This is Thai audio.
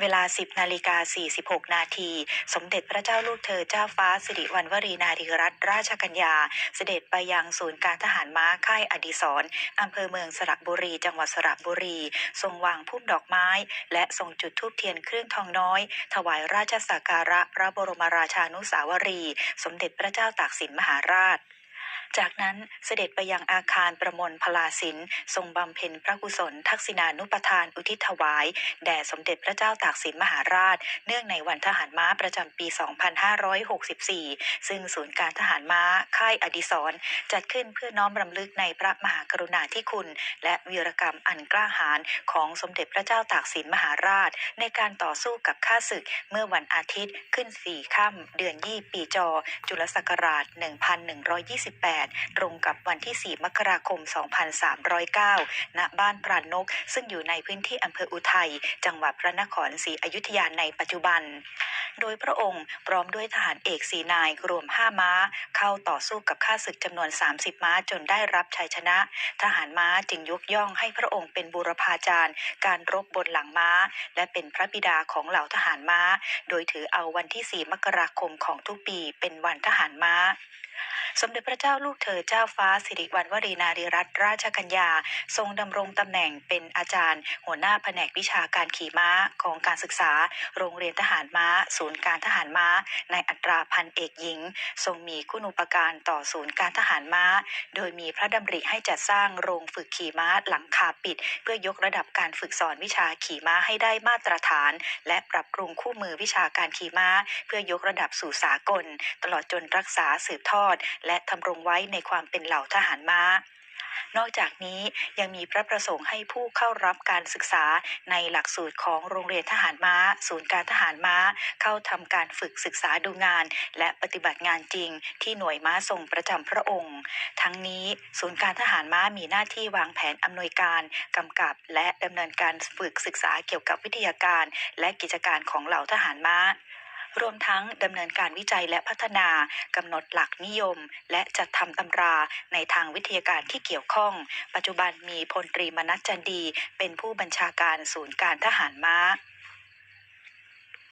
เวลา 10 นาฬิกา 46 นาที สมเด็จพระเจ้าลูกเธอเจ้าฟ้าสิริวัณวรีนารีรัตนราชกัญญา เสด็จไปยังศูนย์การทหารม้าค่ายอดิศรอำเภอเมืองสระบุรี จังหวัดสระบุรี ทรงวางพุ่มดอกไม้ และทรงจุดธูปเทียนเครื่องทองน้อย ถวายราชสักการะพระบรมราชานุสาวรี สมเด็จพระเจ้าตากสินมหาราช จากนั้นเสด็จไปยังอาคารประมวลพลาสินทรงบำเพ็ญพระกุศล ทักษิณานุปทานอุทิศถวาย แด่สมเด็จพระเจ้าตากสินมหาราช เนื่องในวันทหารม้าประจำปี 2564 ซึ่งศูนย์การทหารม้าค่ายอดิศรจัดขึ้นเพื่อน้อมรำลึกในพระมหากรุณาธิคุณ และวีรกรรมอันกล้าหาญของสมเด็จพระเจ้าตากสินมหาราช ในการต่อสู้กับข้าศึกเมื่อวันอาทิตย์ขึ้น4ค่ำเดือนยี่ปีจอจุลศักราช 1128ตรงกับวันที่ 4 มกราคม 2309 ณ บ้านปราณนก ซึ่งอยู่ในพื้นที่อำเภออุทัย จังหวัดพระนครศรีอยุธยาในปัจจุบัน โดยพระองค์พร้อมด้วยทหารเอกสีนายรวม 5 ม้า เข้าต่อสู้กับข้าศึกจำนวน 30 ม้าจนได้รับชัยชนะ ทหารม้าจึงยกย่องให้พระองค์เป็นบูรพาจารย์ การรบบนหลังม้า และเป็นพระบิดาของเหล่าทหารม้า โดยถือเอาวันที่ 4 มกราคมของทุกปีเป็นวันทหารม้า สมเด็จพระเจ้าลูกเธอเจ้าฟ้าสิริวัณวรีนารีรัตนราชกัญญา ทรงดำรงตำแหน่งเป็นอาจารย์ หัวหน้าแผนกวิชาการขี่ม้าของการศึกษา โรงเรียนทหารม้า ศูนย์การทหารม้า ในอัตราพันเอกหญิง ทรงมีคุณูปการต่อศูนย์การทหารม้า โดยมีพระดำริให้จัดสร้างโรงฝึกขี่ม้าหลังคาปิด เพื่อยกระดับการฝึกสอนวิชาขี่ม้าให้ได้มาตรฐาน และปรับปรุงคู่มือวิชาการขี่ม้า เพื่อยกระดับสู่สากล ตลอดจนรักษาสืบทอดและทำรงไว้ในความเป็นเหล่าทหารม้านอกจากนี้ยังมีพระประสงค์ให้ผู้เข้ารับการศึกษาในหลักสูตรของโรงเรียนทหารม้า ศูนย์การทหารม้า เข้าทำการฝึกศึกษาดูงาน และปฏิบัติงานจริง ที่หน่วยม้าทรงประจำพระองค์ ทั้งนี้ศูนย์การทหารม้ามีหน้าที่วางแผนอำนวยการกำกับ และดำเนินการฝึกศึกษาเกี่ยวกับวิทยาการ และกิจการของเหล่าทหารม้า รวมทั้งดำเนินการวิจัยและพัฒนากำหนดหลักนิยม และจัดทำตำราในทางวิทยาการที่เกี่ยวข้อง ปัจจุบันมีพลตรีมนัสจันดี เป็นผู้บัญชาการศูนย์การทหารม้า